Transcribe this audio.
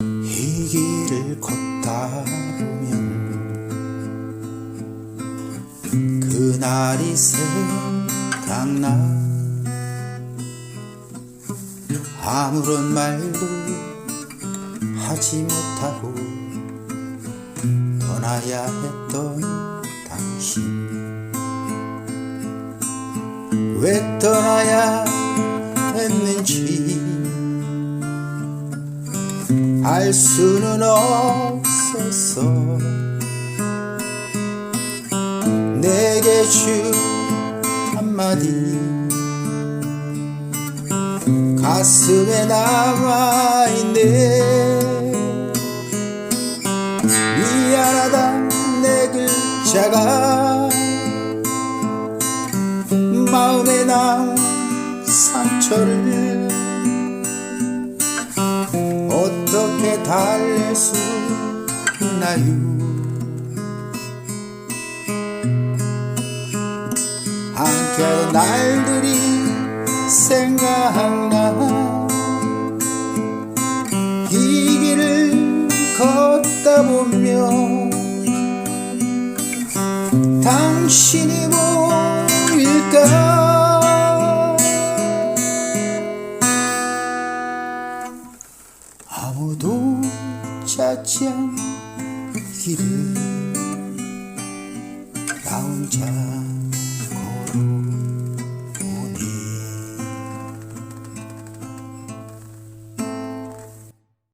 이 길을 걷다 보면 그날이 생각나. 아무런 말도 하지 못하고 떠나야 했던 당신. 왜 떠나야 했는지 알 수는 없었어 내게 준 한마디. 가슴에 남아있네. 미안하다 내 글자가. 마음에 남은 상처를 달랠 수 있나요? 함께하던 날들이 생각나. 이 길을 걷다 보면 당신이 보 아무도 찾지 길을 나 혼자